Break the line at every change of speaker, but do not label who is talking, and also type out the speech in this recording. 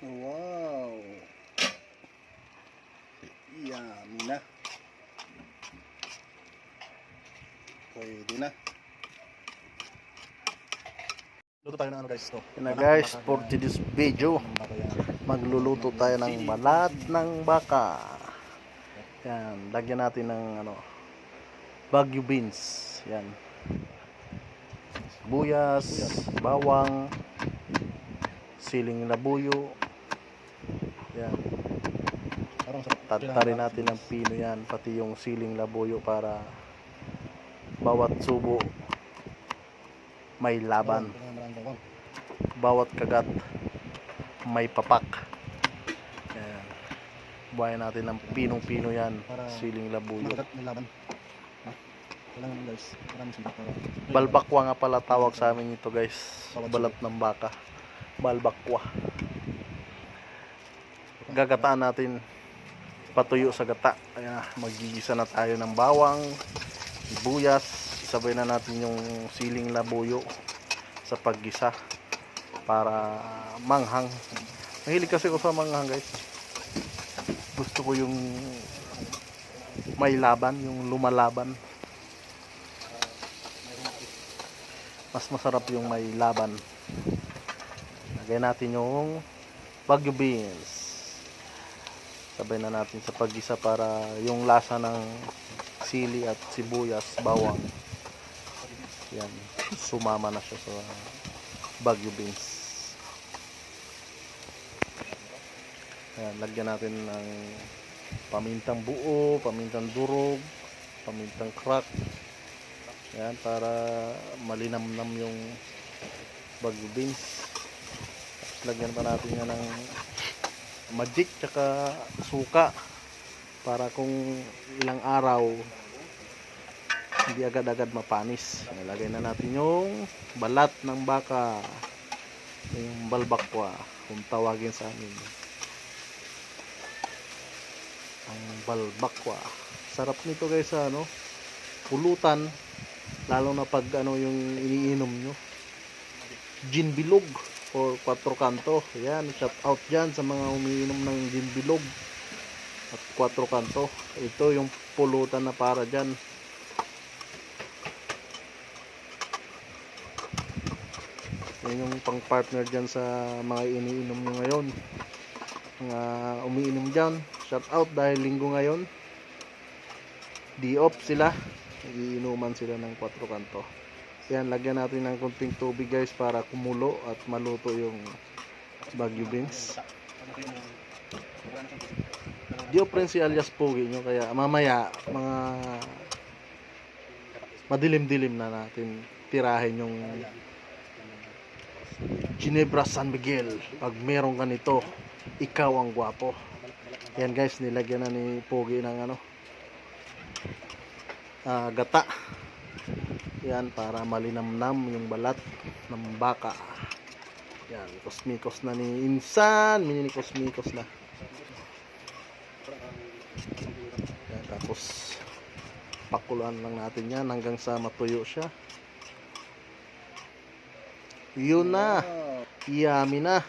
Wow. Yummy na. Pwede na. Luto tayo ng ano guys. So,
Yun na guys, for today's video, magluluto tayo ng balat ng baka. Yan, lagyan natin ng ano, Baguio beans. Yan. Buyas, bawang, siling labuyo. Yan. Tatarin natin ng pino yan, pati yung siling labuyo para bawat subo may laban. Bawat kagat may papak. Yan. Buhayin natin ng pinong-pino yan, siling labuyo.
Ha? Kailangan guys.
Balbakwa nga pala tawag sa amin ito guys. Balat ng baka. Balbakwa. Gagataan natin patuyo sa gata. Kaya magigisa na tayo ng bawang, sibuyas. Sabay na natin yung siling labuyo sa paggisa para manghang. Mahilig kasi ko sa manghang guys. Gusto ko yung may laban, yung lumalaban. mas masarap yung may laban. Lagay natin yung Baguio beans. Sabay na natin sa paggisa para yung lasa ng sili at sibuyas, bawang. Yan, sumama na siya sa Baguio beans. Ayan, lagyan natin ng pamintang buo, pamintang durog, pamintang crack, yan, para malinamnam yung bago beans. Lagyan pa natin yan ng magic tsaka suka para kung ilang araw hindi agad-agad mapanis. Ilagay na natin yung balat ng baka. Yung balbakwa kung tawagin sa amin. Ang balbakwa. Sarap nito guys sa ano, pulutan lalo na pag ano yung iniinom nyo gin bilog or quattro canto. Yan shout out dyan sa mga umiinom ng gin bilog at quattro canto. Ito yung pulutan na para dyan. Yan yung pang partner dyan sa mga iniinom nyo ngayon. Mga umiinom dyan. Shout out dahil linggo ngayon. Di off sila. Iinuman sila ng 4 kanto. Yan, lagyan natin ng konting tubig guys para kumulo at maluto yung Baguio beans. Dio Prince si alias Pogi nyo kaya mamaya mga madilim-dilim na natin tirahin yung Ginebra San Miguel. Pag meron ka nito, ikaw ang gwapo. Yan guys, nilagyan na ni Pogi ng ano, ah, gata. Yan, para malinamnam yung balat ng baka. Yan, kosmikos na ni Insan. Mini kosmikos na. Yan, tapos pakuluan lang natin yan hanggang sa matuyo siya. Yun na. Yummy na.